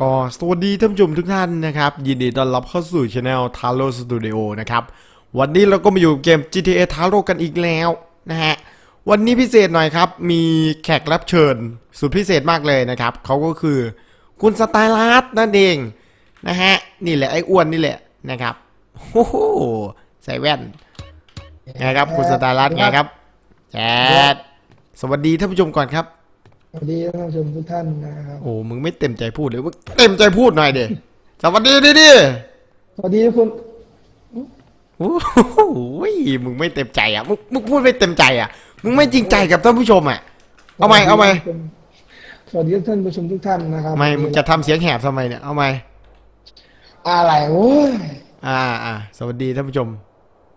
ก็สวัสดีท่านผู้ชมทุกท่านนะครับ ยินดีต้อนรับเข้าสู่ช anel t a r o Studio นะครับ วันนี้เราก็มาอยู่เกม GTA t a r o กันอีกแล้วนะฮะ วันนี้พิเศษหน่อยครับ มีแขกรับเชิญ สุดพิเศษมากเลยนะครับ เขาก็คือคุณสไตลัสนั่นเองนะฮะ นี่แหละไอ้อ้วนนี่แหละนะครับโอ้โหใส่แว่นไงครับคุณสไตลัสไงครับแจดสวัสดีท่านผู้ชมก่อนครับ สวัสดีท่านผู้ชมทุกท่านนะครับ โอ้ มึงไม่เต็มใจพูดเลยมึงเต็มใจพูดหน่อยเดสวัสดีดิดิสวัสดีทุกคนโอ้โหมึงไม่เต็มใจอะ มึงมึงพูดไม่เต็มใจอะ มึงไม่จริงใจกับท่านผู้ชมอะ เอาไหมเอาไหมสวัสดีท่านผู้ชมทุกท่านนะครับไม่ มึงจะทำเสียงแหบทำไมเนี่ย เอาไหมอะไรโอ้ย อ่าอ่าสวัสดีท่านผู้ชม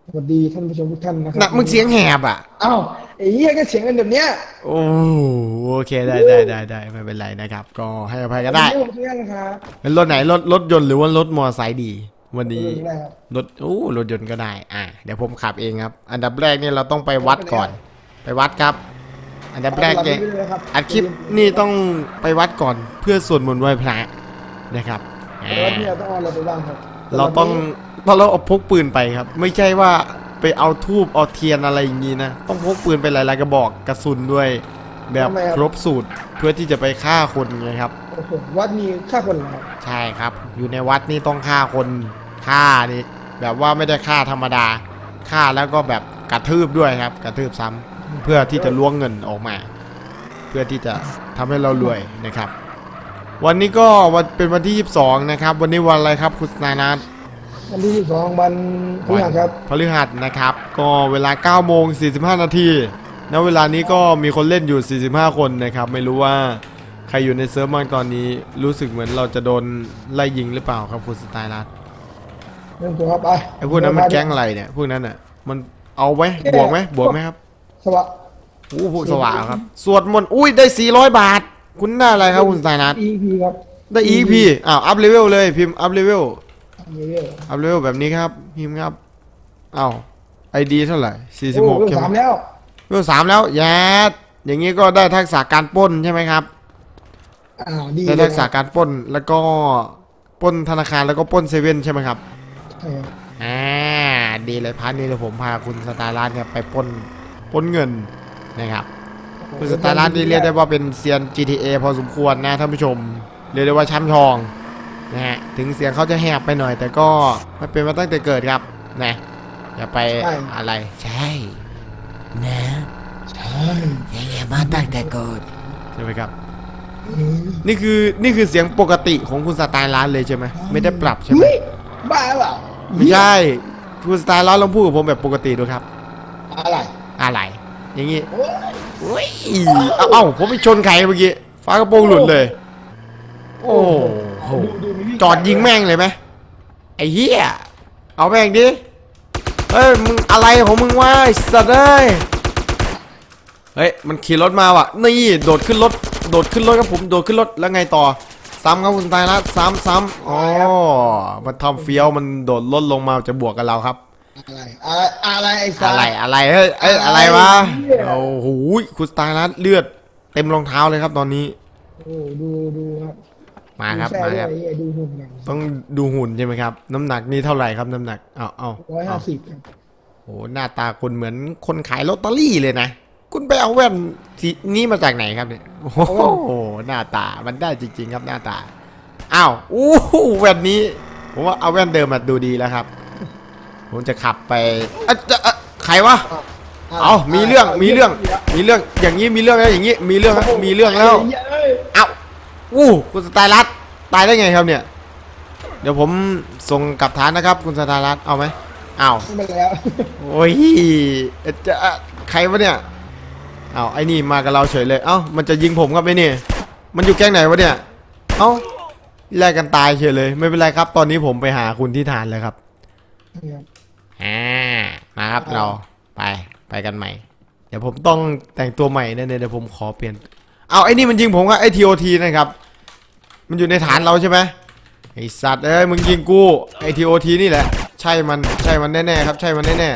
สวัสดีท่านผู้ชมทุกท่านนะครัน่ะมึงเสียงแหบอะเอ้า ไอ้เหี้ยก็เสียงกันแบบเนี้ยโอ้โอเคได้ได้ได้ได้ไม่เป็นไรนะครับ ก็ให้อภัยก็ได้สวัสทุกท่านนะครับเป็นรถไหนรถรถยนต์หรือว่ารถมอเตอร์ไซค์ดี วันนี้สวัสดีนะครับรถโอ้รถยนต์ก็ได้ อ่าเดี๋ยวผมขับเองครับ อันดับแรกเนี่ยเราต้องไปวัดก่อน ไปวัดครับ อันดับแรกเนี่ยอาไปเลยนะครับอัดคลิปนี่ต้องไปวัดก่อนเพื่อสวดมนต์ไหว้พระนะครับแต่ว่าที่เราต้องเอาอะไรไปบ้างครับเราต้องเราเราเอาพกปืนไปครับ ไม่ใช่ว่า ไปเอาทูบเอาเทียนอะไรอย่างนี้นะ ต้องพกปืนไปหลายๆกระบอกกระสุนด้วย แบบครบสูตรเพื่อที่จะไปฆ่าคนไงครับโอ้โหวัดมีค่าคนเหรอครับใช่ครับ อยู่ในวัดนี่ต้องฆ่าคนฆ่านี่แบบว่าไม่ได้ฆ่าธรรมดาฆ่าแล้วก็แบบกระทืบด้วยครับ กระทืบซ้ำเพื่อที่จะล้วงเงินออกมา เพื่อที่จะทำให้เรารวยนะครับ วันนี้ก็วันเป็นวันที่ 22 นะครับ วันนี้วันอะไรครับคุณนายนัท วันที่สองวันพฤหัสครับ พฤหัสนะครับ ก็เวลา9โมง45 นาทีณเวลานี้ก็มีคนเล่นอยู่ 45 คนนะครับ ไม่รู้ว่าใครอยู่ในเซิร์ฟบ้างตอนนี้ รู้สึกเหมือนเราจะโดนไล่ยิงหรือเปล่าครับคุณสไตล์รัตเริ่มตัวครับไปไอ้พวกนั้นมันแก๊งอะไรเนี่ย พวกนั้นอะ มันเอาไหมบวกไหมบวกไหมครับ สวัสโอ้พวกสว่างครับ สวดมนต์ อุ้ยได้ 400 บาท คุณได้อะไรครับคุณสไตล์รัตดีพีครับ ได้ EP อ้าว อัพเลเวลเลย พิมพ์อัพเลเวล เยอะอัพเลเวลแบบนี้ครับพิมพ์ครับอ้าวไอดีเท่าไหร่ๆโอ้46เรื่องใช่ไหมสามแล้วเลเวลสามแล้วแย่อย่างนี้ก็ได้ทักษะการปล้นใช่ไหมครับอ่าดีได้เลยทักษะการปล้นแล้วก็ปล้นธนาคารแล้วก็ปล้นเซเว่นใช่ไหมครับใช่ครับอ่าดีเลยพาร์ทนี้เดี๋ยวผมพาคุณสตาร์ลัสเนี่ยไปปล้นปล้นเงินนะครับคุณสตาร์ลัสนี่เรียกได้ว่าเป็นเซียน GTA พอสมควรนะท่านผู้ชมเรียกได้ว่าช้ำทอง นะฮะถึงเสียงเขาจะแหบไปหน่อยแต่ก็มันเป็นมาตั้งแต่เกิดครับนะอย่าไปอะไรใช่นะใช่ยังไงมาตั้งแต่เกิดใช่ไหมครับ นี่คือนี่คือเสียงปกติของคุณสไตล์ร้านเลยใช่ไหมไม่ได้ปรับใช่ไหมเฮ้ยบ้าเปล่าไม่ใช่คุณสไตล์ร้านลองพูดกับผมแบบปกติดูครับ อะไรอะไร อย่างงี้โอ้ยอุ้ยเอ้าเอ้าผมไปชนใครเมื่อกี้ฟ้ากระโปรงหลุดเลย โอ้โหดูมีวิ่ จอดยิงแม่งเลยไหมไอ้เหี้ยเอาแม่งดิเฮ้ยมึงอะไรของมึงวะไอ้สัตว์เอ้ยเฮ้ยมันขี่รถมาว่ะนี่โดดขึ้นรถโดดขึ้นรถครับผมโดดขึ้นรถแล้วไงต่อซ้ำครับคุณตายละซ้ำซ้ำอ๋อมันทำเฟี้ยวมันโดดรถลงมาจะบวกกับเราครับ อะไรอะไรอะไรไอ้สัอะสไรอะไรเฮ้ยเอ้ยอะไรวะเหี้ยโอ้โหคุณตายละเลือดเต็มรองเท้าเลยครับตอนนี้ โอ้ดูดูครับ มาครับดูมาแช่ครับด้วยไอ้ดูหุ่นกันต้องดูหุ่นใช่ไหมครับ น้ำหนักนี่เท่าไหร่ครับน้ำหนักเอาเอาร้อยห้าสิบครับโอ้หน้าตาคุณเหมือนคนขายลอตเตอรี่เลยนะคุณไปเอาแว่นสีนี้มาจากไหนครับเนี่ยโอ้โหหน้าตามันได้จริง ๆ ครับหน้าตาอ้าวอู้หูแว่นนี้ผมว่าเอาแว่นเดิมมาดูดีแล้วครับ ผมจะขับไปอะจะอะใครวะเอามีเรื่องมีเรื่อง มีเรื่องอย่างนี้มีเรื่องแล้วอย่างนี้มีเรื่องแล้วมีเรื่องแล้วเอ้ยเอ้า อู้คุณสไตล์รัตตายได้ไงครับเนี่ย เดี๋ยวผมส่งกลับฐานนะครับ คุณสไตล์รัตเอาไหมอ้าวไม่เป็นแล้วโอ้ยเอ๊ะจะอะใครวะเนี่ยอ้าวไอ้นี่มากับเราเฉยเลยเอ้ามันจะยิงผมครับไอ้นี่ มันอยู่แก๊งไหนวะเนี่ยเอ้าแลกกันตายเฉยเลย ไม่เป็นไรครับ ตอนนี้ผมไปหาคุณที่ฐานเลยครับอ่ามาครับเราไปไปกันใหม่ เดี๋ยวผมต้องแต่งตัวใหม่นะเนี่ยเดี๋ยวผมขอเปลี่ยนเอาไอ้นี่มันยิงผมครับไอ้ทีโอทีนะครับ มันอยู่ในฐานเราใช่ไหมไอสัตว์เอ้ยมึงยิงกูไอทีโอทีนี่แหละ ใช่มันใช่มันแน่ๆครับ ใช่มันแน่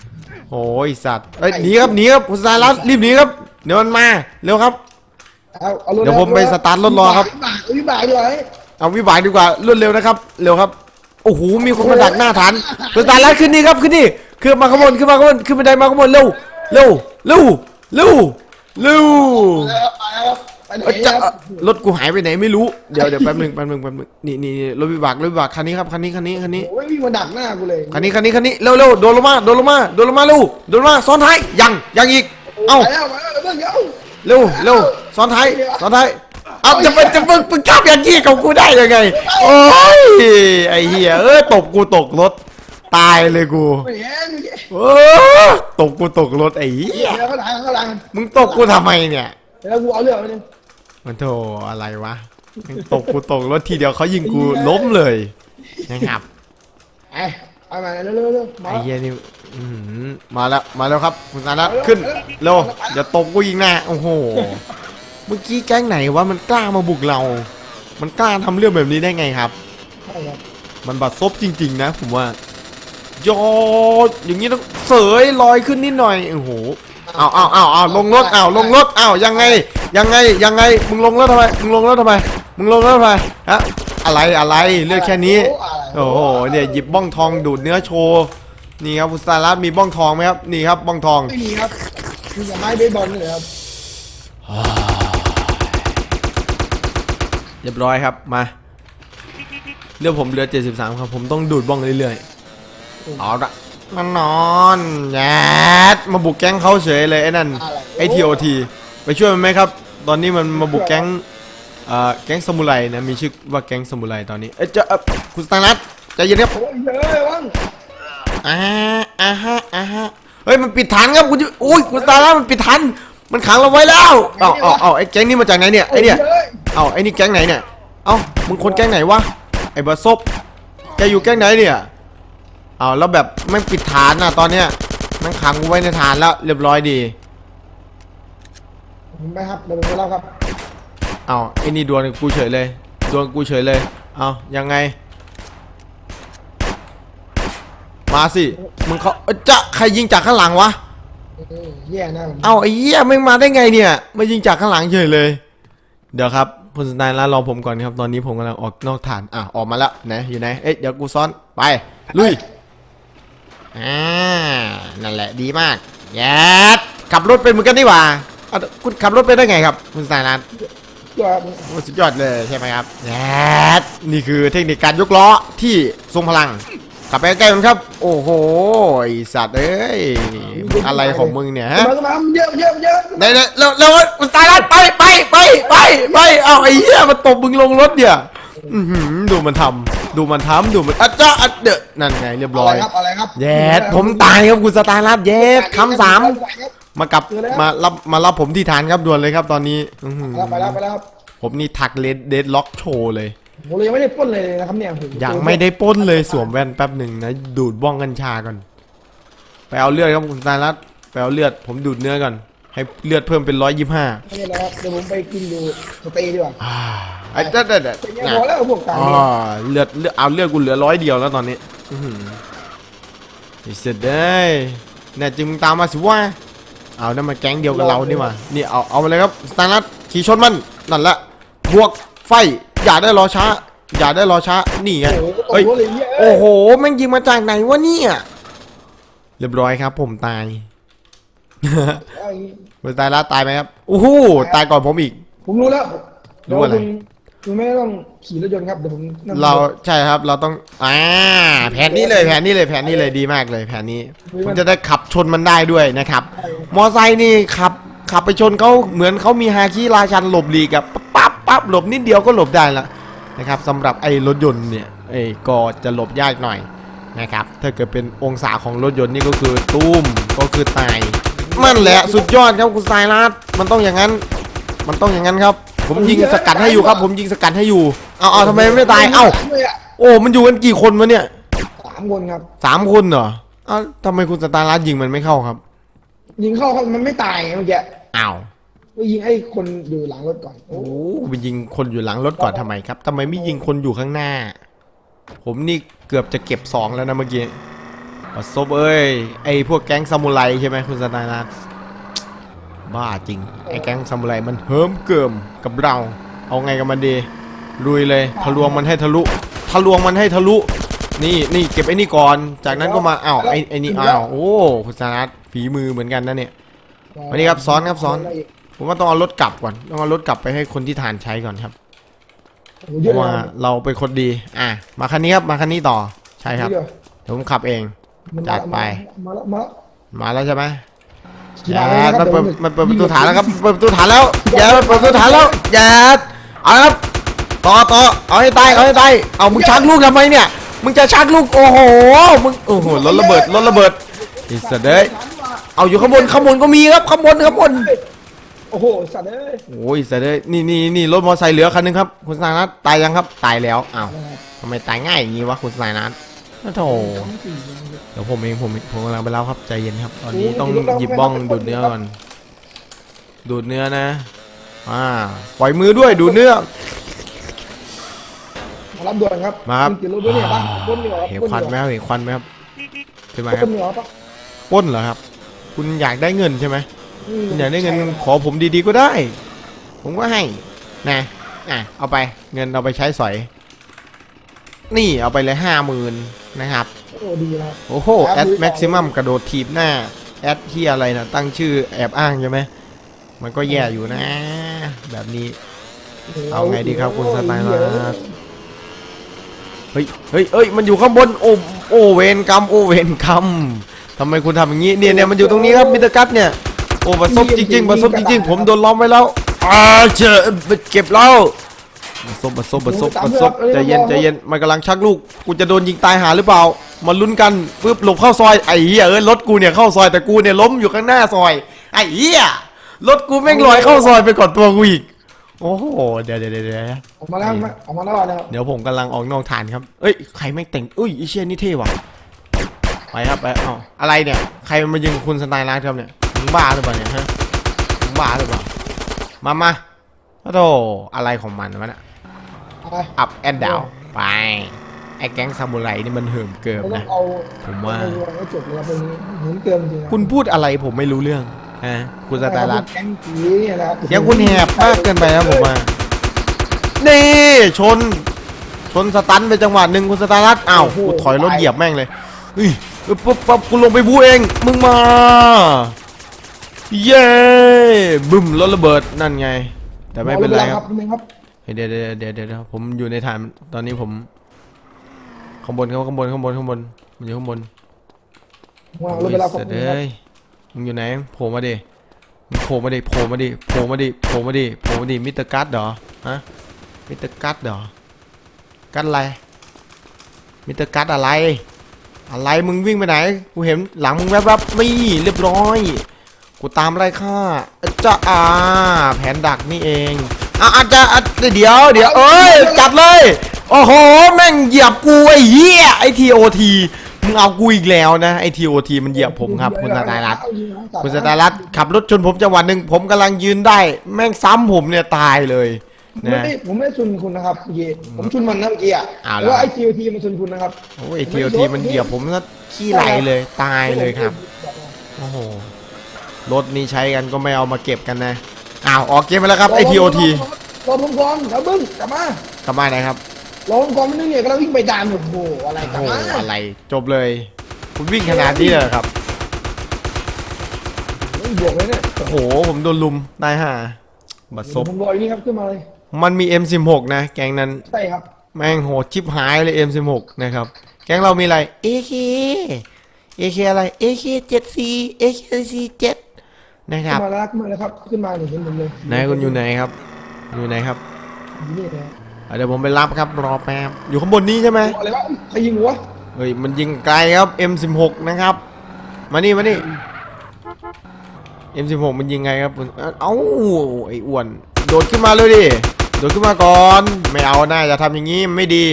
ๆโอ้ยสัตว์เอ้ยหนีครับหนีครับคุณสารัตรีบหนีครับเดี๋ยวมันมาเร็วครับ เอาเอารถเดี๋ยวผมไปสตาร์ทรถรอครับ วิบากวิบากเลยเอาวิบากดีกว่ารวดเร็วนะครับเร็วครับโอ้โหมีคนมาดักหน้าฐานเปิดตาแล้วขึ้นนี่ครับขึ้นนี่ขึ้นมาข้างบนขึ้นมาข้างบนขึ้นบันไดมาข้างบนเร็วเร็วเร็วเร็วเร็วไป ไหนเอ้ยคจะรับรถกูหายไปไหนไม่รู้ เดี๋ยวเดี๋ยวแป๊บหนึงแป๊บหนึงแป๊บหนึงนี่นี่นี่รถวิบากรถวิบากคันนี้ครับคันนี้คันนี้คันนี้ โอ้ยวิ่งมาดักหน้ากูเลยคันนี้คันนี้คันนี้เร็วเร็วโดนลงมาโดนลงมาโดนลงมาเร็วโดนลงมาซ้อนท้ายยังยังอีกเอ้าไปแล้วไปแล้วเรื่องเดียวเร็วเร็วซ้อนท้ายซ้อนท้ายเอาจะไปจะมึงมึงขับอย่างนี้กับกูได้ยังไงโอ้ยไอ้เหี้ยเอ้ยตกกูตกรถตายเลยกูไม่เห็นไม่เห็นโอ้ตกกูตกรถไอ้เหี้ยเดี๋ยวเขาหลังเขาหลังมึงตกกูทำไมเนี่ยเดี๋ยวกูเอาเรื่องไปเลย มันโธ่อะไรวะมึงตกกูตกรถทีเดียวเขายิงกูล้มเลยนะครับไอ้เอามาเร็วเร็วเร็วมาไอ้เหี้ยนี่อื้อหือมาแล้วมาแล้วครับคุณสาระขึ้นเร็วอย่าตกกูยิงหน้าโอ้โหเมื่อกี้แก๊งไหนวะมันกล้ามาบุกเรา มันกล้าทำเรื่องแบบนี้ได้ไงครับ ใช่ครับมันบัดซบจริง ๆ นะ ผมว่าโยดอย่างนี้ต้องเสยลอยขึ้นนิดหน่อยโอ้โห เอาเอาเอาเอาลงรถเอาลงรถเอายังไง ยังไง ยังไง มึงลงรถทำไม มึงลงรถทำไม มึงลงรถทำไม ฮะ อะไร อะไร เลือกแค่นี้ โอ้โห เนี่ย หยิบบ้องทองดูดเนื้อโชว์ นี่ครับคุณสารัตมีบ้องทองไหมครับ นี่ครับ บ้องทอง ไม่มีครับ มีแต่ไม้เบสบอลเลยครับ เรียบร้อยครับ มา เรื่องผมเหลือ 73 ครับ ผมต้องดูดบ้องเรื่อยๆเอาละ มันนอนแยดมาบุกแก๊งเขาเฉยเลยไอ้นั่นไอ้ทีโอทีไปช่วยมันไหมครับ ตอนนี้มันมาบุกแก๊งเอ่อแก๊งสมุไรนะมีชื่อว่าแก๊งสมุไรตอนนี้เอ้ยเจะเอ่อคุณสตาร์นัทใจเย็นครับโอ้ยเฮ้ยวังอ่าอ่าฮะอ่าฮะเฮ้ยมันปิดฐานครับคุณจะอุ้ยคุณสตาร์นัทมันปิดฐานมันขังเราไว้แล้วเอาเอาเอาไอ้แก๊งนี้มาจากไหนเนี่ยไอ้เนี่ยฮ้เอาไอ้นี่แก๊งไหนเนี่ยเอามึงคนแก๊งไหนวะไอ้บาซบแกอยู่แก๊งไหนเนี่ย เอาแล้วแบบไม่ปิดฐานน่ะ ตอนเนี้ยมันขังกูไว้ในฐานแล้ว เรียบร้อยดีผมไปครับเดี๋ยวผมไปเล่าครับเอาไอ้นี่ดวลกับกูเฉยเลยดวลกับกูเฉยเลย เอายังไง มาสิมึงเขาเอ้ยจะใครยิงจากข้างหลังวะ เออแย่นะผมเอาไอ้เหี้ยไม่งมาได้ไงเนี่ยมายิงจากข้างหลังเฉยเลย เดี๋ยวครับคุณสนายแล้วรอผมก่อนครับ ตอนนี้ผมกำลังออกนอกฐานอะออกมาแล้วไหนอยู่ไหนเอ๊ะเดี๋ยวกูซ้อนไปลุย อ่านั่นแหละดีมากแยดขับรถเป็นเหมือนกันนี่หว่าเอาคุณขับรถเป็นได้ไงครับคุณสนายนั้นยอดโอ้สุดยอดเลยใช่ไหมครับแยดนี่คือเทคนิคการยกล้อที่ทรงพลังขับไปใกล้ๆมันครับ โอ้โหไอสัตว์เอ้ยมึงอะไรของมึงเนี่ยฮะมามามาเยอะเยอะเยอะไหนไหนเร็วเร็วมันตายแล้วไปไปไปไปไปเอาไอ้เหี้ยมันตบมึงลงรถเนี่ยอื้อหือดูมันทำ ดูมันทำดูมันอัจจะอัจเดะนั่นไงเรียบอะร้อไรยครับอะไรครับแย่ผมตายครับคุณสตาร์รับเย็ดคำสามมากลับมารับมารับผมที่ฐานครับด่วนเลยครับตอนนี้อื้อหือไปแล้วไปแล้วครับผมนี่ถักเลดเดดล็อกโชว์เลยผมเลยยังไม่ได้ปล้นเลยนะครับเนี่ยผมยังไม่ได้ปล้นเลยสวมแว่นแป๊บหนึ่งนะดูดบ้องกัญชาก่อนไปเอาเลือดครับคุณสตาร์รับไปเอาเลือดผมดูดเนื้อก่อน ให้เลือดเพิ่มเป็นร้อยยี่ห้าไม่เป็นไรครับเดี๋ยวผมไปกินดูสเต็กดีกว่าอ่าไอ้เด็ดเด็ดเด็ดเป็นยังพอแล้วพวกกลางอ๋อเลือดเลือดเอาเลือดกูเหลือร้อยเดียวแล้วตอนนี้อื้อหือไอ้เสร็จเลยเนี่ยจึงมึงตามมาสิว่าเอานั่นมาแก๊งเดียวกับเรานี่หว่านี่เอาเอามาเลยครับสตาร์นัทขี่ชนมันนั่นแหละบวกไฟอย่าได้รอช้า อย่าได้รอช้านี่ไงโอ้โหตเฮ้ยกเลยเนี่ยโอ้โหแม่งยิงมาจากไหนวะเนี่ยเรียบร้อยครับ ผมตายเอาอย่างงี้ คุณตายแล้วตายไหมครับอู้หูตายก่อนผมอีก ผมรู้แล้วรู้อะไร เดี๋ยวคุณคุณไม่ต้องขี่รถยนต์ครับเดี๋ยวผมนั่งเราใช่ครับเราต้องอ่าแผนนี้เลยแผนนี้เลยแผนนี้เลยดีมากเลย แผนนี้ผมจะได้ขับชนมันได้ด้วยนะครับ มอไซค์นี่ขับขับไปชนเขาเหมือนเขามีฮาคิราชันหลบหลีกอะปั๊บปั๊บหลบนิดเดียวก็หลบได้ละนะครับสำหรับไอ้รถยนต์เนี่ยไอ้ก็จะหลบยากหน่อยนะครับถ้าเกิดเป็นองศาของรถยนต์นี่ก็คือตุ้มก็คือตาย มันแหละสุดยอดครับคุณสายรัดมันต้องอย่างนั้น มันต้องอย่างนั้นครับ ผมยิงสกัดให้อยู่ครับ ผมยิงสกัดให้อยู่เอาเอาทำไมไม่ตายเอ้าเลยอะโอ้มันอยู่กันกี่คนวะเนี่ยสามคนครับสามคนเหรอเอ้าทำไมคุณสตาร์รัดยิงมันไม่เข้าครับ ยิงเข้าเขามันไม่ตายไงเมื่อกี้อ้าวก็ยิงไอ้คนอยู่หลังรถก่อนโอ้โอ้ไปยิงคนอยู่หลังรถก่อนทำไมครับทำไมไม่ยิงคนอยู่ข้างหน้า ผมนี่เกือบจะเก็บสองแล้วนะเมื่อกี้ ปัสซบเอ้ย ไอพวกแก๊งซามูไรใช่ไหมคุณสตาร์รัดบ้าจริง ไอแก๊งซามูไรมันเฮิมเกิมกับเรา เอาไงกับมันดี ลุยเลย ทะลวงมันให้ทะลุ ทะลวงมันให้ทะลุ นี่นี่เก็บไอ้นี่ก่อน จากนั้นก็มาอ้าวไอ้ไอ้นี่อ้าว โอ้คุณสารัตฝีมือเหมือนกันนะเนี่ย วันนี้ครับซ้อนครับซ้อน ผมว่าต้องเอารถกลับก่อน ต้องเอารถกลับไปให้คนที่ทานใช้ก่อนครับเพราะว่าเราเป็นคนดี อะ มาคันนี้ครับ มาคันนี้ต่อ ใช่ครับ ผมขับเอง มันจัดไป มาแล้วมาแล้ว มาแล้วใช่ไหมขี่แยมาเลยดคมัรับนเปิดดี๋ยวมันเปิดประตูฐานแล้วครับเปิดประตูฐานแล้วแยดมันเปิดประตูฐานแล้วแยดเอาละครับต่อต่อเอาให้ตายเอาให้ตายเอามึงชักลูกทำไมเนี่ยมึงจะชักลูกโอ้โหมึงโอ้โหรถระเบิดรถระเบิดอิสเดยเอาอยู่ข้างบนข้างบนก็มีครับข้างบนข้างบนโอ้โหสัตว์เอ้ยโอ้ยอิสเดยนี่นี่นี่รถมอเตอร์ไซค์เหลือคันหนึงครับคุณสายนัทตายยังครับตายแล้วอ้าวทำไมตายง่ายอย่างนี้วะคุณสายนัท โอ้โถเดี๋ยวผมเองผมผมกำลังไปแล้วครับใจเย็นครับ ตอนนี้ต้องหยิบบ้องดูดเนื้อก่อน ดูดเนื้อนะอ่าปล่อยมือด้วยดูดเนื้อมารับด่วนครับมาครับติดรถด้วยเนี่ยป่ะปล้นเหนือเห็นควันไหมครับเห็นควันไหมครับขึ้นมาปครัล้บนเหนือป่ะปล้นเหรอครับ คุณอยากได้เงินใช่ไหมอืมคุณอยากได้เงินขอผมดีๆก็ได้ ผมก็ให้นะอะเอาไปเงินเอาไปใช้สอย นี่เอาไปเลยห้าหมื่นนะครับโอ้ดีนะโอ้โหแอดแม็กซิมัมกระโดดทีบหน้าแอดที่อะไรนะตั้งชื่อแอบอ้างใช่ไหมมันก็แย่อยู่นะ แบบนี้ เอาไงดีครับคุณสไตล์รัสเฮ้ยเฮ้ยเฮ้ยมันอยู่ข้างบนโอ้โอ้เวนกรรมโอ้เวนกรรมทำไมคุณทำอย่างนี้เนี่ยเนี่ยมันอยู่ตรงนี้ครับมิสเตอร์กัตเนี่ยโอ้ประสบจริงๆประสบจริงๆผมโดนล้อมไว้แล้วอ่าเจอเก็บแล้ว ประสบประสบประสบประสบใจเย็นใจเย็นมันกำลังชักลูกกูจะโดนยิงตายหาหรือเปล่ามาลุ้นกันปึ๊บหลบเข้าซอยไอ้เหี้ยเอ้ยรถกูเนี่ยเข้าซอยแต่กูเนี่ยล้มอยู่ข้างหน้าซอยไอ้เหี้ยรถกูแม่งลอยเข้าซอยไปก่อนตัวกูอีกโอ้โหเดี๋ยวเดี๋ยวเดี๋ยวเดี๋ยวออกมาแล้วมาออกมาแล้วนะครับเดี๋ยวผมกำลังออกนอกฐานครับเอ้ยใครแม่งแต่งอุ้ยไอเชี่ยนี่เท่ว่ะไปครับไปเอ้าอะไรเนี่ยใครมายิงคุณสไตล์ร้านครับเนี่ยมึงบ้าหรือเปล่าเนี่ยฮะมึงบ้าหรือเปล่ามามาโอ้โธ่อะไรของมันวะเนี่ยเอา ไปอัพแอนดาวไป ไอ้แก๊งซามูไรนี่มันเหิมเกิมไม่ต้อนะงเอาผมว่า เอไปให้จบเลยครับตรงนี้เหมือนเกินจริงๆคุณพูดอะไรผมไม่รู้เรื่องฮะคุณสไตล์ร้านแก๊งผีเนี่ยนะครับเสียงคุณแหบมากเกินไปนะผมว่า นี่ชน ชนสตันไปจังหวะหนึ่งคุณสตาร์ทอ้าวกูถอยรถเหยียบแม่งเลยเฮ้ยปุ๊บปั๊บกูลงไปบูเอง มึงมา เย้บึ้มรถระเบิดนั่นไง แต่ไม่เป็นไรครับไม่เป็นครับ เฮ้ยเดี๋ยวเดี๋ยวเดี๋ยวเดี๋ยวเดี๋ยวผมอยู่ในฐานตอนนี้ผมข้างบนครับข้างบนข้างบนข้างบนมันอยู่ข้างบนวางรถไปแล้วครับเสร็จเลยมึงอยู่ไหนโผล่มาดิมึงโผล่มาดิโผล่มาดิโผล่มาดิโผล่มาดิโผล่มาดิมิสเตอร์กัสเหรอฮะมิสเตอร์กัสเหรอกัสอะไรมิสเตอร์กัสอะไร อะไรมึงวิ่งไปไหนกูเห็นหลังมึงแวบๆนี่เรียบร้อยกูตามไล่ฆ่าจะอ่าแผนดักนี่เอง อะอาจจะอะเดี๋ยวเดี๋ยวเอ้ยจัดเลย โอ้โห แม่งเหยียบกูไอ้เหี้ยไอ้ทีโอทีมึงเอากูอีกแล้วนะไอ้ทีโอทีมันเหยียบผมครับคุณสตารัตน์คุณสตารัตน์ขับรถชนผมจังหวะหนึ่งผมกำลังยืนได้ แม่งซ้ำผมเนี่ยตายเลยไม่นะ ได้ผมไม่ได้ชุนคุณนะครับเมื่อกี้ผมชุนมันนะเมื่อกี้อะอ้าวเพเหรอราะว่าไอทีโอทีมันชุนคุณนะครับโอ้ยทีโอทีมันเหยียบผมซะขี้ไหลเลยตายเลยครับ โอ้โห รถนี้ใช้กันก็ไม่เอามาเก็บกันนะ อ้าวออกเกมไปแล้วครับไอทีโอทีรอผมก่อนแล้วบึ้งกลับมากลับมาไหนครับรอผมก่อนไม่นึงเนี่ยก็แล้ววิ่งไปดามโอ้โหอะไรกลับโอ้โหมาอะไรจบเลย คุณวิ่งขนาดนี้เลยเหรอครับ ไม่บวกเลยเนี่ยโอ้โหผมโดนลุมได้ห่าบัดซบผมบอกอย่างนี้ครับขึ้นมาเลยมันมี M16 นะ แกงนั้น ใช่ครับแม่งโหดชิบหายเลย M16 นะครับ แกงเรามีอะไร AK AK อะไร AK 74 AK 47 นะคขึ้รับนมาแล้วขึ้นมาแล้วครับขึ้นมาเนี่ยเห็นผมเลยไหนคุณอยู่ไหนครับ อยู่ไหนครับอยู่นี่นะอะเดี๋ยวผมไปรับครับรอแป๊บอยู่ข้างบนนี้ใช่ไหมอะไรวะใครยิงหัวเฮ้ยมันยิงไกลครับ M16 นะครับ มานี่มานี่ M16 มันยิงไงครับคุณเอ้าไอ้อ้วนโดดขึ้นมาเลยดิโดดขึ้นมาก่อน ไม่เอานะอย่าทำอย่างนี้มันไม่ดี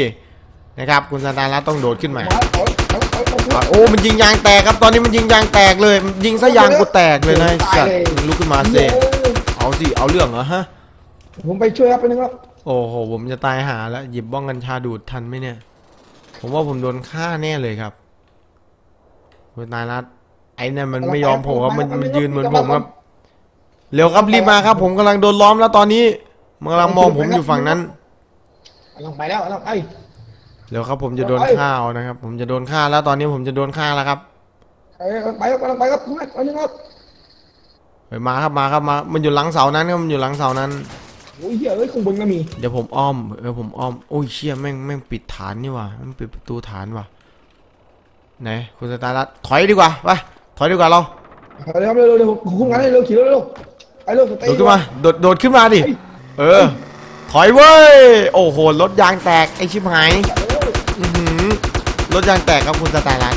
นะครับ คุณสันตารัตน์ต้องโดดขึ้นมา โอ้มันยิงยางแตกครับตอนนี้มันยิงยางแตกเลยมันยิงซะยางกูแตกเลยนะไอ้สัตว์มึงลุกขึ้นมาเซเอาสิเอาเรื่องเหรอฮะผมไปช่วยครับไปนึงครับโอ้โหผมจะตายหาแล้วหยิบบ้องกัญชาดูดทันไหมเนี่ย ผมว่าผมโดนฆ่าแน่เลยครับคุณนายรัตน์ไอ้นั่นมันไม่ยอมผมครับมันมันยืนเหมือนผมครับเร็วครับรีบมาครับ ผมกำลังโดนล้อมแล้วตอนนี้มันกำลังมองผมอยู่ฝั่งนั้นกำลังไปแล้วกำลังไป เดี๋ยวครับผมจะโดนไปฆ่าเอานะครับ ผมจะโดนฆ่าแล้วตอนนี้ผมจะโดนฆ่าแล้วครับไปไปครับกำลังไปครับคุณแม่อันนี้ครับเฮ้ยมาครับมาครับมา มันอยู่หลังเสานั้นครับมันอยู่หลังเสานั้นโอ้ยเหี้ยเอ้ยข้างบนก็มี เดี๋ยวผมอ้อมเออผมอ้อมโอ้ยเชี่ยแม่งแม่งปิดฐานนี่ว่ะแม่งปิดประตูฐานว่ะไหนคุณสตาร์ลัดถอยดีกว่าไปถอยดีกว่าเราเอาเลยครับเร็วๆเร็วๆคุ้มกันให้เร็วขี่เร็วๆไปเร็วสเตโดดย์ขึ้นมาโดดโดดขึ้นมาดิเออถอยเว้ยโอ้โหรถยางแตกไอชิบหายอื้อหือ รถยางแตกครับคุณสตาร์ลัด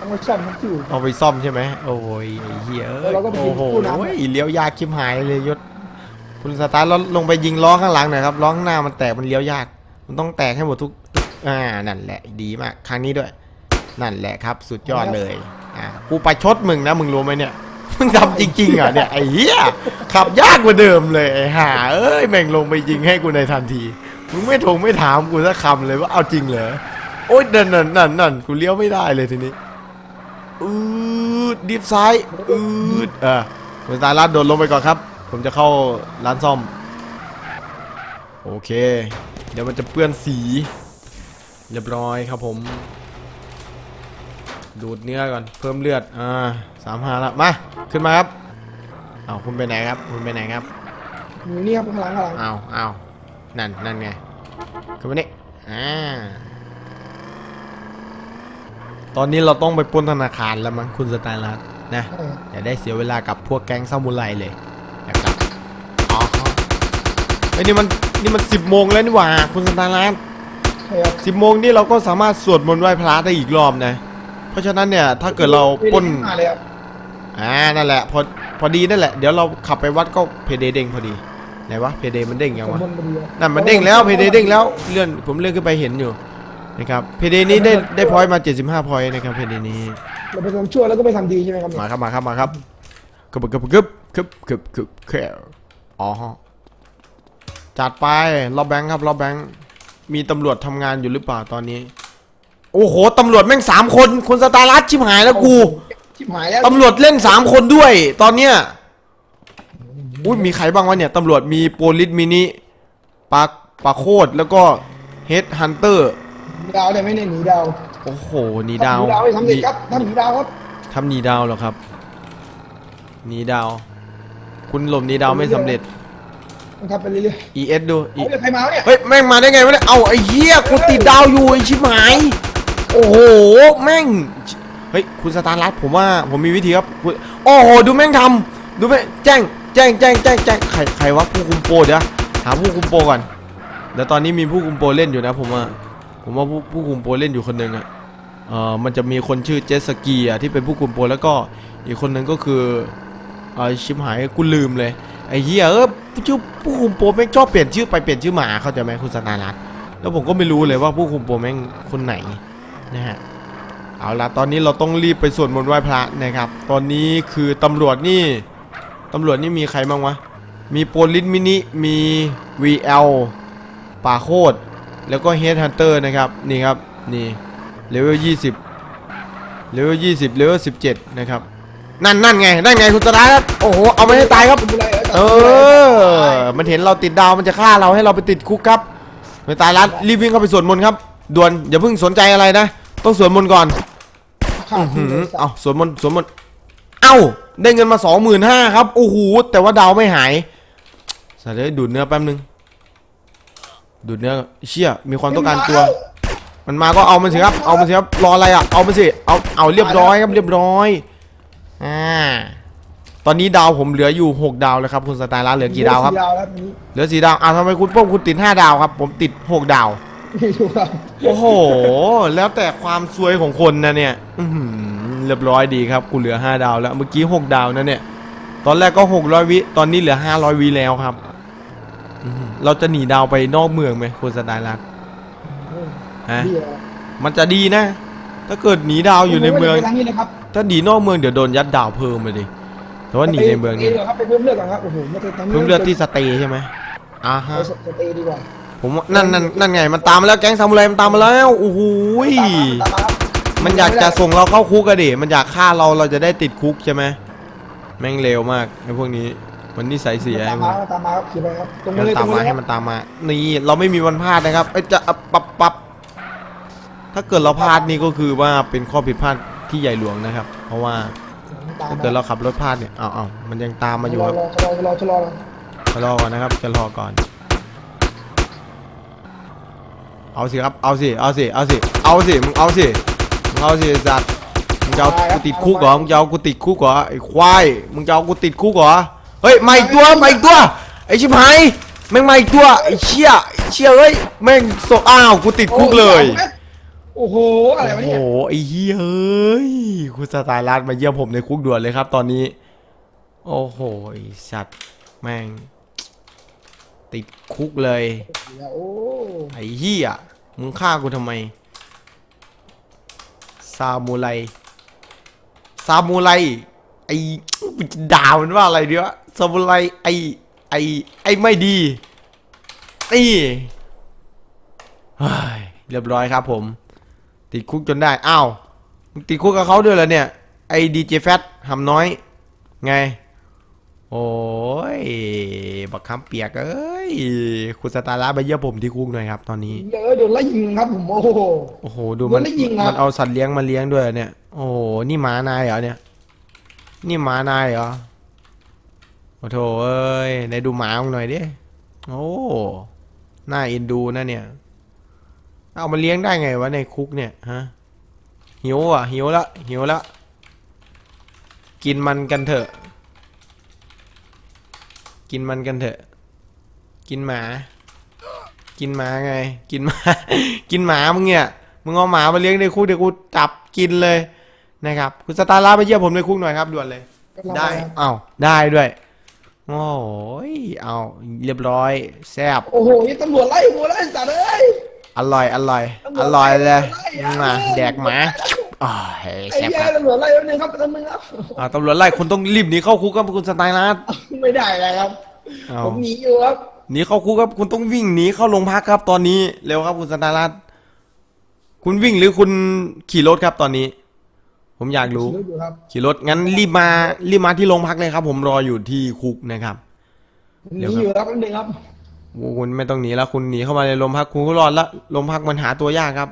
ต้องมาซ่อมทั้งคู่ เอาไปซ่อมใช่ไหมโอ้ยไอ้เหี้ยเอ้ยแล้วเราก็ไปยิโอ้งโหคู่น้ำเลี้ยวยากชิบหายเลยยศ คุณสตาร์ทรถลงไปยิงล้อข้างหลังหน่อยครับล้อข้างหน้ามันแตกมันเลี้ยวยาก มันต้องแตกให้หมดทุกทุกอ่านั่นแหละดีมากครั้งนี้ด้วย นั่นแหละครับ สุดยอดเลยอ่ากูไปชดมึงนะมึงรู้ไหมเนี่ยมึงทำจริงๆอะเนี่ยไอ้เหี้ยขับยากกว่าเดิมเลยไอ้ห่าเอ้ยแม่งลงไปยิงให้กูในทันที มึงไม่ถงไม่ถามกูสักคำเลยว่าเอาจริงเหรอ โอ๊ยนั่นนั่นนั่นนั่นกูเลี้ยวไม่ได้เลยทีนี้อืดดิฟซ้ายอืดเออคุณสตาร์ลัดโดดลงไปก่อนครับ ผมจะเข้าร้านซ่อม โอเค เดี๋ยวมันจะเปื้อนสี เรียบร้อยครับผม ดูดเนื้อก่อน เพิ่มเลือด อ่าสามห้าละมา ขึ้นมาครับเอาคุณไปไหนครับ คุณไปไหนครับอยู่นี่ครับข้างหลังข้างหลังเอาเอานั่นนั่นไงขึ้นมานี่อ่า ตอนนี้เราต้องไปปล้นธนาคารแล้วมั้งคุณสไตล์รัตน์นะเอออย่าได้เสียเวลากับพวกแก๊งซามูไรเลยนะครับอ๋อไอ้ยนี่มันนี่มันสิบโมงแล้วนี่หว่าคุณสไตล์รัตน์ใช่ครับสิบโมงนี่เราก็สามารถสวดมนต์ไหว้พระได้อีกรอบนะ เพราะฉะนั้นเนี่ยถ้าเกิดเราปล้นมาเลยครับอ่า นั่นแหละ พอ พอดีนั่นแหละ เดี๋ยวเราขับไปวัดก็เพเดเด้งพอดี ไหนวะ เพเดมันเด้งยังสมวะ บูรณ์พอดีครับนั่นมันเด้งแล้ว เพเดเด้งแล้ว เลื่อน ผมเลื่อนขึ้นไปเห็นอยู่ นะครับเพเดนี้ได้ได้พอยต์มา 75พอยต์นะครับเพเดนี้เราไปทำชั่วแล้วก็ไปทำดีใช่ไหมครับมาครับมาครับมาครับกึบกึบกึบกึบกึบกึบแค่อ๋อจัดไปรอบแบงค์ครับรอบแบงค์มีตำรวจทำงานอยู่หรือเปล่าตอนนี้ โอ้โหตำรวจแม่งสามคนคนสตาร์ลัดชิบหายแล้วกูชิบหายแล้วตำรวจเล่นสามคนด้วย ตอนเนี้ยอุ้ยมีใครบ้างวะเนี่ยตำรวจมีโปลิสมินิปาปาโคดแล้วก็เฮดฮันเตอร์หนี ดาวได้ไหมเนี่ยหนีดาวโอ้โหหนีดาวหนีดาวไม่ทำเด็ดครับทำหนีดาวครับทำหนีดาวเหรอครับหนีดาว คุณหลบหนีดาวไม่สำเร็จต้องทำไปเรื่อย ES ดู ๆ E เอาเดี๋ยวใครมาวะเนี่ยเฮ้ยแม่งมาได้ไงวะเนี่ยเอาไอ้เหี้ยกูติดดาวอยู่ไอ้ชิบหายโอ้โหแม่งเฮ้ยคุณสตาร์ลัดผมว่าผมมีวิธีครับคุณโอ้โหดูแม่งทำดูแม่งแจ้งแจ้งแจ้งแจ้งแจ้งใครใครวะผู้คุมโปรเดี๋ยวหาผู้คุมโปรก่อนเดี๋ยวตอนนี้มีผู้คุมโปรเล่นอยู่นะผมว่า ผมว่าผู้ผู้คุมโปรเล่นอยู่คนหนึ่งอะเอ่อมันจะมีคนชื่อเจสสกีอะที่เป็นผู้คุมโปรแล้วก็อีกคนหนึ่งก็คือเออชิบหายกูลืมเลยไอ้เหี้ยเออชื่อผู้คุมโปรแม่งชอบเปลี่ยนชื่อไปเปลี่ยนชื่อหมาเข้าใจไหมคุณสตาร์ลัดแล้วผมก็ไม่รู้เลยว่าผู้คุมโปรแม่งคนไหนนะฮะเอาละตอนนี้เราต้องรีบไปสวดมนต์ไหว้พระนะครับ ตอนนี้คือตำรวจนี่ตำรวจนี่มีใครบ้างวะ มีโปลิสมินิ มี VL ป่าโคด แล้วก็เฮดฮันเตอร์นะครับนี่ครับนี่เลเวล20เลเวล20เลเวล17นะครับนั่นนั่นไงนั่นไงคุณตาครับโอ้โหเอาไม่ให้ตายครับเออมันเห็นเราติดดาวมันจะฆ่าเราให้เราไปติดคุกครับไม่ตายรัดรีบวิ่งเข้าไปสวดมนต์ครับด่วนอย่าเพิ่งสนใจอะไรนะ ต้องสวดมนต์ก่อนเอาสวดมนต์สวดมนต์เอ้าได้เงินมาสองหมื่นห้าครับโอ้โหแต่ว่าดาวไม่หายสัตว์เลยดูดเนื้อแป๊บนึง ดูดเนื้อเชี่ยมีความต้องการตัว มันมาก็เอามันสิครับ เอามันสิครับ รออะไรอะ เอามันสิ เอา เอาเรียบร้อยครับเรียบร้อย อ่า ตอนนี้ดาวผมเหลืออยู่หกดาวแล้วครับ คุณสไตล์ร้านเหลือกี่ดาวครับสี่ดาวแล้วนี้เหลือสี่ดาวอ่าทำไมคุณป้อมคุณติดห้าดาวครับ ผมติดหกดาวไม่รู้ครับโอ้โห แล้วแต่ความซวยของคนนะเนี่ยอื้อหือเรียบร้อยดีครับ กูเหลือ 5 ดาวแล้ว เมื่อกี้ 6 ดาวนะเนี่ย ตอนแรกก็ 600 วิ ตอนนี้เหลือ 500 วิแล้วครับอื้อหือ เราจะหนีดาวไปนอกเมืองไหมคุณสไตล์รักฮะดีอะมันจะดีนะ ถ้าเกิดหนีดาวอยู่ในเมืองไปทางนี้นะครับถ้าหนีนอกเมืองเดี๋ยวโดนยัดดาวเพิ่มไปดิแต่ว่าหนีในเมืองนี่ไปครับไปเพิ่มเลือดก่อนครับโอ้โหไม่เคยทำเพิ่มเลือดที่สเตย์ใช่ไหมอ่าฮะไปสเตย์ดีกว่าผมว่านั่นนั่นนั่นไงมันตามมาแล้วแก๊งซามูไรมันตามมาแล้วโอ้โหยตามมาครับมันอยากจะส่งเราเข้าคุกอะดิมันอยากฆ่าเราเราจะได้ติดคุกใช่ไหมแม่งเร็วมากไอ้พวกนี้ มันนิสัยเสียตามมัมานตามมาครับขี่ไปครับตรงให้นี้มันเลยตรงตามมานี้ให้มันตามมา นี่เราไม่มีวันพลาดนะครับไอ้ยจะอะปับปับถ้าเกิดเราพลาดนี่ก็คือว่าเป็นข้อผิดพลาดที่ใหญ่หลวงนะครับ เพราะว่าตามถ้ามาเกิดเราขับรถพลาดเนี่ยเอาเอามันยังตามมาอยู่ครับชะลอชะลอชะลอชะลอชะลอก่อนนะครับชะลอก่อน เอาสิครับ เอาสิ เอาสิ เอาสิ เอาสิ มึงเอาสิ มึงเอาสิไอ้สัตว์ มึงจะเอากูติดคุกเหรอ มึงจะเอากูติดคุกเหรอไอ้ควาย มึงจะเอากูติดคุกเหรอ เฮ้ยมาอีกตัวมาอีกตัวไอ้ชิบหายแม่งมาอีกตัวไอ้เชี่ยไอ้เชี่ยเอ้ยแม่งโซอ้าวกูติดคุกเลยโอ้โหอะไรวะโอ้เนี่ยโหไอ้เฮ้ยเอ้ยคุณสไตล์รัดมาเยี่ยมผมในคุกด่วนเลยครับ ตอนนี้ โอ้โหไอ้สัตว์แม่ง ติดคุกเลย โอ้ไอ้เหี้ยมึงฆ่ากูทำไม ซามูไร ซามูไร ไอ้กูจะด่ามันว่าอะไรเดียวะซามูไรไอ้ไอ้ไอ้ไม่ดีนี่เฮ้ยเรียบร้อยครับผม ติดคุกจนได้ อ้าวมึงติดคุกกับเขาด้วยเหรอเนี่ย ไอ้ดีเจแฟตหำน้อย ไง โอ้ย บักคำเปียก เอ้ย คุณสตาร์ละไปเยี่ยมผมที่คุกหน่อยครับ ตอนนี้เยอะโดนไล่ยิงครับผมโอ้โห โอ้โห ดูมันมันได้ยิงครับมันเอาสัตว์เลี้ยงมาเลี้ยงด้วยเนี่ย โอ้โห นี่หมานายเหรอเนี่ย นี่หมานายเหรอโอ้โถเอ้ยไหนดูหมามึงหน่อยดิ โอ้หน่าเอ็นดูนะเนี่ย เอามาเลี้ยงได้ไงวะในคุกเนี่ยฮะ หิวอะ หิวละ หิวละ กินมันกันเถอะ กินมันกันเถอะ กินหมา กินหมาไง กินหมา กินหมามึงเนี่ย มึงเอาหมามาเลี้ยงในคุกเดี๋ยวกูจับกินเลย นะครับคุณสตาร์ลาไปเยี่ยมผมในคุกหน่อยครับด่วนเลยได้เอ้าได้ด้วยโอ้ยเอาเรียบร้อยแซ่บโอ้โหนี่ตำรวจไล่กูไล่สัตว์เอ้ยอร่อยอร่อยอร่อยเลยมาแดกหมาอ้าวไอ้แซ่บเหี้คยรับตำรวจไล่แป๊บนึงครับแป๊บนึงครับอ่าตำรวจไล่คุณต้องรีบหนีเข้าคุกครับคุณสไตล์รัดไม่ได้เลยครับเอาผมหนีอยู่ครับหนีเข้าคุกครับคุณต้องวิ่งหนีเข้าโรงพักครับ ตอนนี้เร็วครับคุณสไตล์รัดคุณวิ่งหรือคุณขี่รถครับตอนนี้ ผมอยากรู้ขี่รถอยู่ครับขี่รถงั้นรีบมารีบมาที่โรงพักเลยครับ ผมรออยู่ที่คุกนะครับผมหนีอยู่ครับแป๊บนึงครับ โอ้คุณไม่ต้องหนีแล้วคุณหนีเข้ามาในโรงพักคุณก็รอดละโรงพักมันหาตัวยากครับ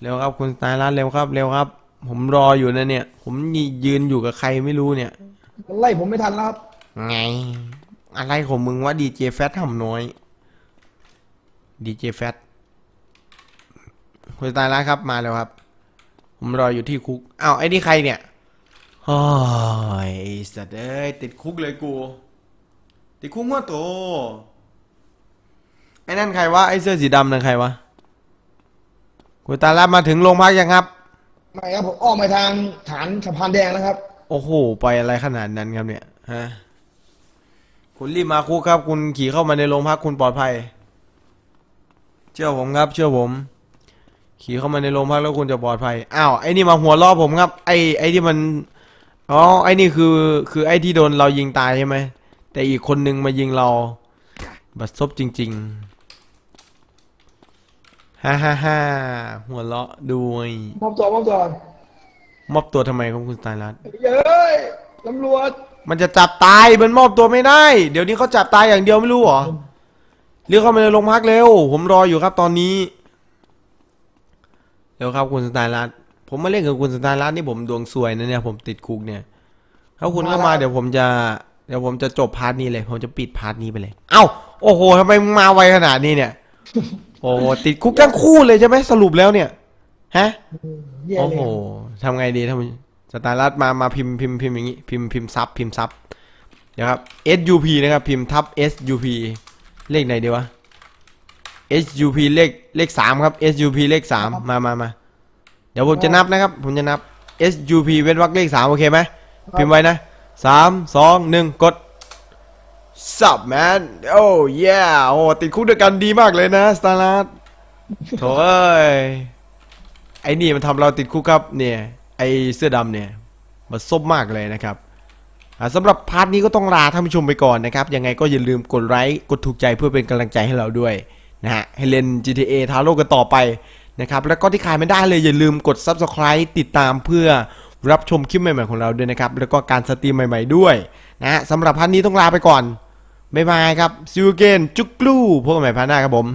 เร็วครับ คุณสไตล์รัดเร็วครับเร็วครับ ผมรออยู่นะเนี่ย ผมนี่ยืนอยู่กับใครไม่รู้เนี่ย มันไล่ผมไม่ทันแล้วครับ ไง อะไรของมึงว่าดีเจแฟตทำน้อยดีเจแฟต คุณสไตล์รัดครับมาแล้วครับ ผมรออยู่ที่คุกอ้าวไอ้นี่ใครเนี่ยโอ้ยไอ้สัตว์เอ้ยติดคุกเลยกู ติดคุกหัวโตไอ้นั่นใครวะไอ้เสื้อสีดำนั่นใครวะคุณตาลามาถึงโรงพักยังครับ ไม่ครับผมอ้อมไปทางฐานสะพานแดงแล้วครับ โอ้โหไปอะไรขนาดนั้นครับเนี่ยฮะคุณรีบมาคุกครับ คุณขี่เข้ามาในโรงพักคุณปลอดภัย เชื่อผมครับ เชื่อผม ขี่เข้ามาในโรงพักแล้วคุณจะปลอดภัย อ้าว ไอ้นี่มาหัวล้อผมครับ ไอ้ไอ้ที่มัน อ๋อ ไอ้นี่คือ คือไอ้ที่โดนเรายิงตายใช่ไหม แต่อีกคนนึงมายิงเรา บัดซบจริง ๆ ฮ่าฮ่าฮ่าหัวเราะด้วยมอบตัวมอบตัวมอบตัวทำไมครับคุณสไตล์รัตเย้ยตำรวจ มันจะจับตาย มันมอบตัวไม่ได้ เดี๋ยวนี้เขาจับตายอย่างเดียวไม่รู้เหรอ เรียกเข้ามาในโรงพักเร็ว ผมรออยู่ครับตอนนี้ เร็วครับคุณสไตล์รัตน์ผมมาเล่นกับคุณสไตล์รัตน์นี่ผมดวงซวยนะเนี่ยผมติดคุกเนี่ยถ้าคุณเข้ามาเดี๋ยวผมจะเดี๋ยวผมจะจบพาร์ทนี้เลย ผมจะปิดพาร์ทนี้ไปเลย เอ้า โอ้โหทำไมมึงมาไวขนาดนี้เนี่ย โอ้โหติดคุกทั้งคู่เลยใช่ไหมสรุปแล้วเนี่ย ฮะเย่โอ้เลโหยทำไงดีท่านผู้สตาร์รัตมา มาพิมพ์พิมพ์พิมพ์อย่างงี้พิมพ์พิมพ์ซับพิมพ์ซับเดี๋ยวครับ SUP นะครับ พิมพ์ทับ SUP เลขไหนดีวะ SUP เลขเลขสามครับ SUP เลขสามมามามาเดี๋ยวผมจะนับนะครับ ผมจะนับ SUP เว้นวรรคเลขสามโอเคไหมพิมพ์ไว้นะสามสองหนึ่งกด Sup man โอ้ yeah โอ้ติดคุกด้วยกันดีมากเลยนะสตาร์รัตโถ่เอ้ยไอ้นี่มันทำเราติดคุกครับเนี่ยไอ้เสื้อดำเนี่ยมันส้มมากเลยนะครับอ่าสำหรับพาร์ทนี้ก็ต้องลาท่านผู้ชมไปก่อนนะครับ ยังไงก็อย่าลืมกดไลค์กดถูกใจเพื่อเป็นกำลังใจให้เราด้วย นะฮะให้เล่น GTA ทาโร่กันต่อไปนะครับแล้วก็ที่ขายไม่ได้เลยอย่าลืมกด Subscribe ติดตามเพื่อรับชมคลิปใหม่ๆของเราด้วยนะครับ แล้วก็การสตรีมใหม่ๆด้วยนะฮะสำหรับพันนี้ต้องลาไปก่อน บ๊ายบายครับซิวเกนจุกกลูพบกันใหม่พันหน้าครับผม